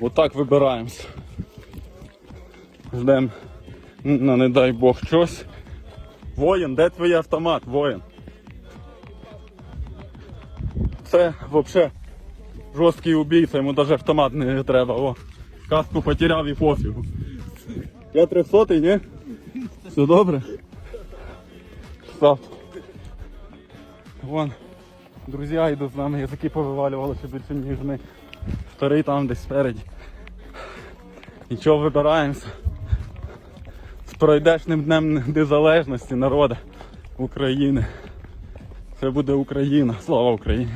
Отак вибираємося. Ждем, ну не дай Бог щось. Воїн, де твій автомат, воїн? Це взагалі жорсткий убійця, йому навіть автомат не треба. О, каску потеряв і пофігу. Я трьохсотий, ні? Все добре? Став. Вон, друзі йдуть з нами, язики повивалювали, що більше ніж ми. Старий там десь спереді. Нічого вибираємося. З пройдешним днем незалежності народу України. Це буде Україна. Слава Україні!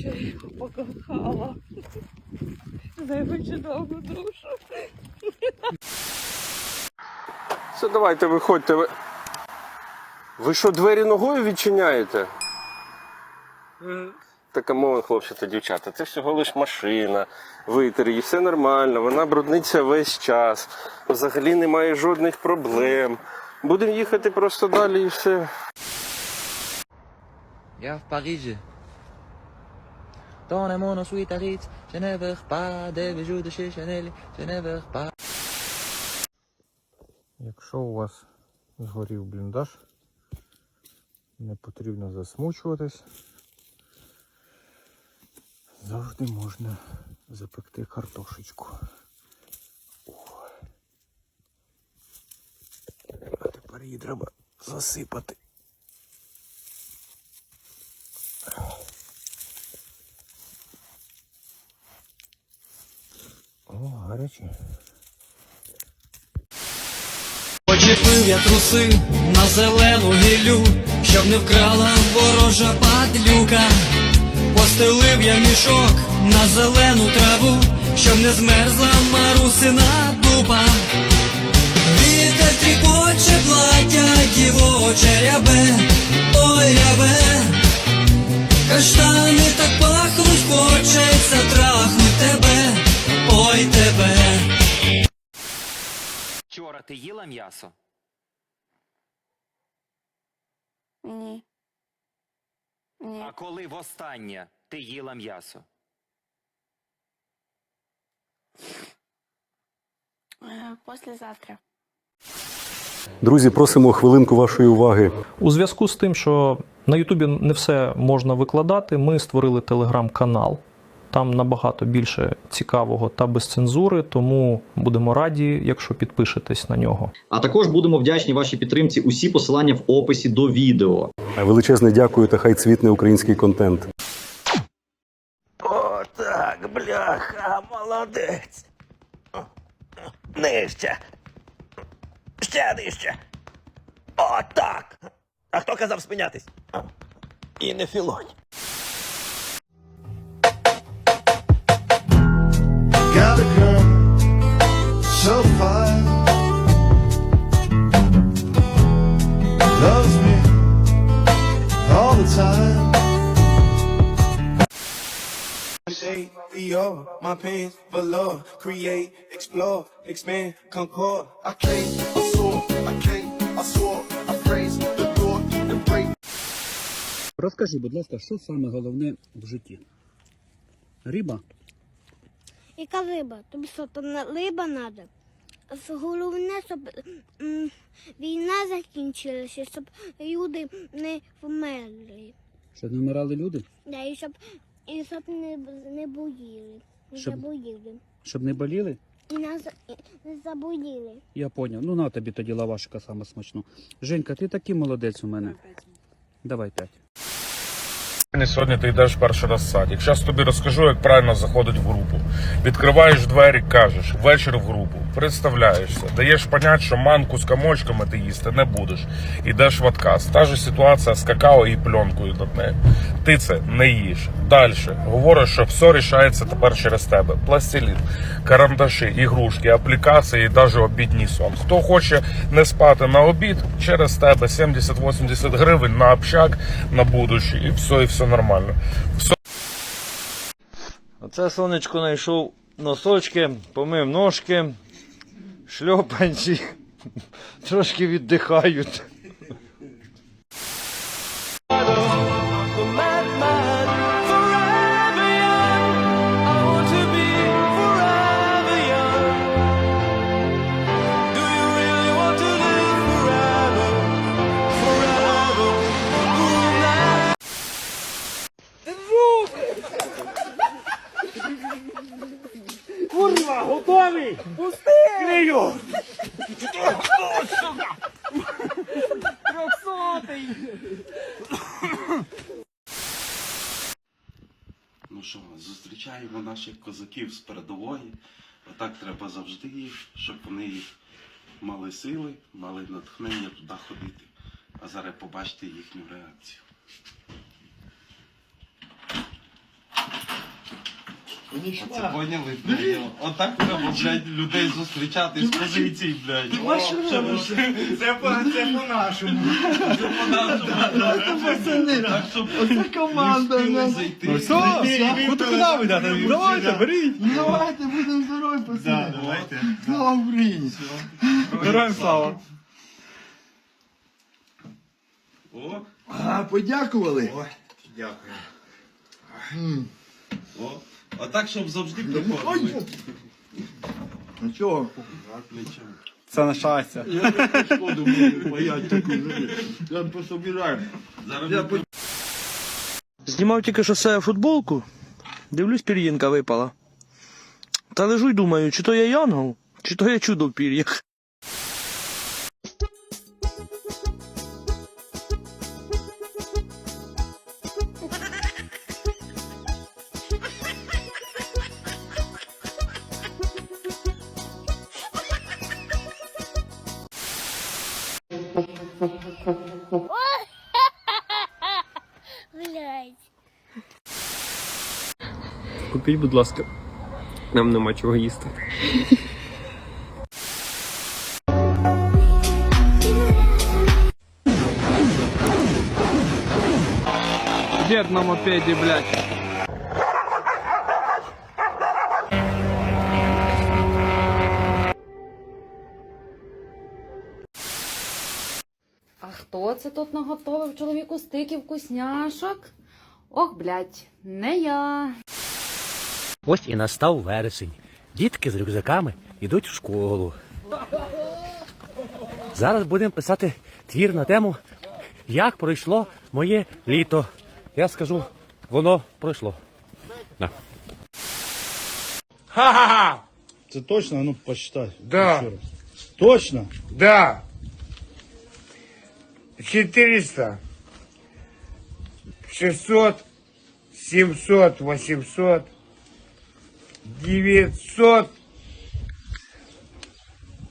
Що я його покохала. За його чудову душу. Все, давайте виходьте. Ви, ви що, двері ногою відчиняєте? Така мова, хлопці та дівчата, це всього лиш машина, витер її, все нормально, вона брудниться весь час, взагалі немає жодних проблем. Будемо їхати просто далі і все. Я в Парижі. Dans le monde ensuite Ritz, je ne veux pas de bijoux de chez Chanel. Якщо у вас згорів бліндаж, не потрібно засмучуватись. Завжди можна запекти картошечку. А тепер її треба засипати. Гаряче. Почепив я труси на зелену гіллю, щоб не вкрала ворожа падлюка. Постелив я мішок на зелену траву, щоб не змерзла марусина дупа. Вітер тріпоче плаття, дівоче рябе, ой рябе. Каштани так пахнуть, Вчора ти їла м'ясо? Ні. Ні. А коли востаннє ти їла м'ясо? Е, Послезавтра. Друзі, просимо хвилинку вашої уваги. У зв'язку з тим, що на Ютубі не все можна викладати, ми створили телеграм-канал. Там набагато більше цікавого та без цензури, тому будемо раді, якщо підпишетесь на нього. А також будемо вдячні вашій підтримці. Усі посилання в описі до відео. Величезне дякую та хай цвітне український контент. О, так, бляха, молодець. Нижче. Ще нижче. О, так. А хто казав спинятись? І не філонь. Shade, Dior, my pants, velour, create, explore, expand, concord. I came, I saw, I came, I swore, I praised the Lord and prayed. Розкажи, будь ласка, що саме головне в житті? Риба? Яка риба? Тобі що, там на- риба треба? Головне, щоб м, війна закінчилася, щоб люди не вмерли. Щоб не вмирали люди? Да, і щоб, і щоб не, не боїли. Не Щоб- заболіли. Щоб не боліли? І нас і не заболіли. Я поняв. Ну на тобі тоді лавашика саме смачну. Женька, ти такий молодець у мене. Давай п'ять. Сьогодні ти йдеш перший раз в садик. Зараз тобі розкажу, як правильно заходить в групу. Відкриваєш двері, кажеш, вечір в групу, представляєшся, даєш понять, що манку з комочками ти їсти не будеш. Ідеш в отказ. Та ж ситуація з какао і пленкою над нею. Ти це не їш. Далі говориш, що все рішається тепер через тебе. Пластилін, карандаші, ігрушки, аплікації навіть обідній сон. Хто хоче не спати на обід, через тебе 70-80 гривень на общак на будущее, і все, і все нормально. Все Оце сонечко знайшов носочки, помив ножки, шльопанці, трошки віддихають. Зустрічаємо наших козаків з передової. Отак треба завжди їх, щоб вони мали сили, мали натхнення туди ходити. А зараз побачите їхню реакцію. Оце поняли? блядь? Отак треба, блядь, людей зустрічати з позицій, блядь. Це по- це по-нашому. Це по-нашому. Так, щоб Оце команда. Зайти. Все, все. Куди ви дати? Давайте, беріть. Давайте, будемо здорові, пацани. Давайте. Слава Україні. Героям слава. О, А, подякували. дякую. О, а так, щоб завжди приходили. Ну чого? Це на щастя. Я не шкоду мені паять таку. Я пособираю. Зараз Знімав тільки що себе футболку, дивлюсь, пір'їнка випала. Та лежу й думаю, чи то я янгол, чи то я чудо в пір'ях. Купіть, будь ласка. Нам нема чого їсти. Дед на мопеде, блядь. А хто це тут наготовив чоловіку стиків вкусняшок? Ох, блядь, не я. Ось і настав вересень. Дітки з рюкзаками йдуть в школу. Зараз будемо писати твір на тему, як пройшло моє літо. Я скажу, воно пройшло. На. Ха-ха-ха! Це точно, ну посчитай. Да. Точно? Да. 400. 600. 700. 800. 900.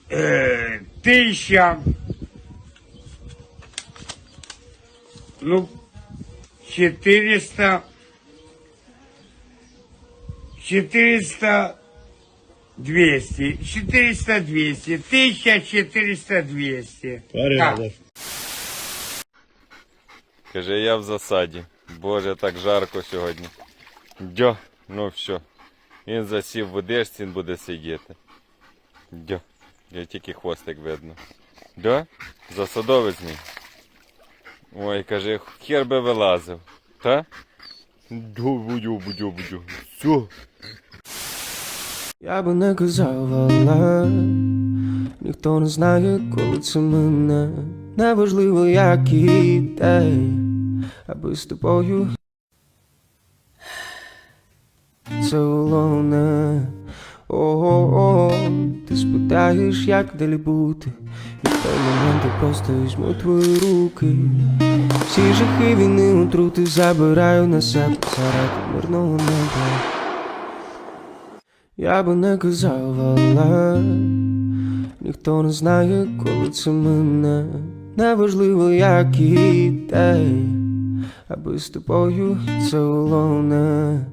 Э, тысяча. Ну, 400. 400. 200. 400, 200. 1400, 200. Порядок. Каже, я в засаді. Боже, так жарко сьогодні. Дьо, ну все. Він засів в одежці, він буде сидіти. Дьо. Я тільки хвостик видно. Дьо? Засадовець мій. Ой, каже, хер би вилазив. Та? Дьо, будю, будю, будю. Все. Я би не казав, але ніхто не знає, коли це мене. Неважливо, який день, аби з тобою. Це головне. О, ти спитаєш, як далі бути. І в той момент я просто візьму твої руки всі жахи війни отрути забираю на себе заради мирного неба. Я би не казав, але ніхто не знає, коли це мене. Неважливо, як і де, аби з тобою це головне.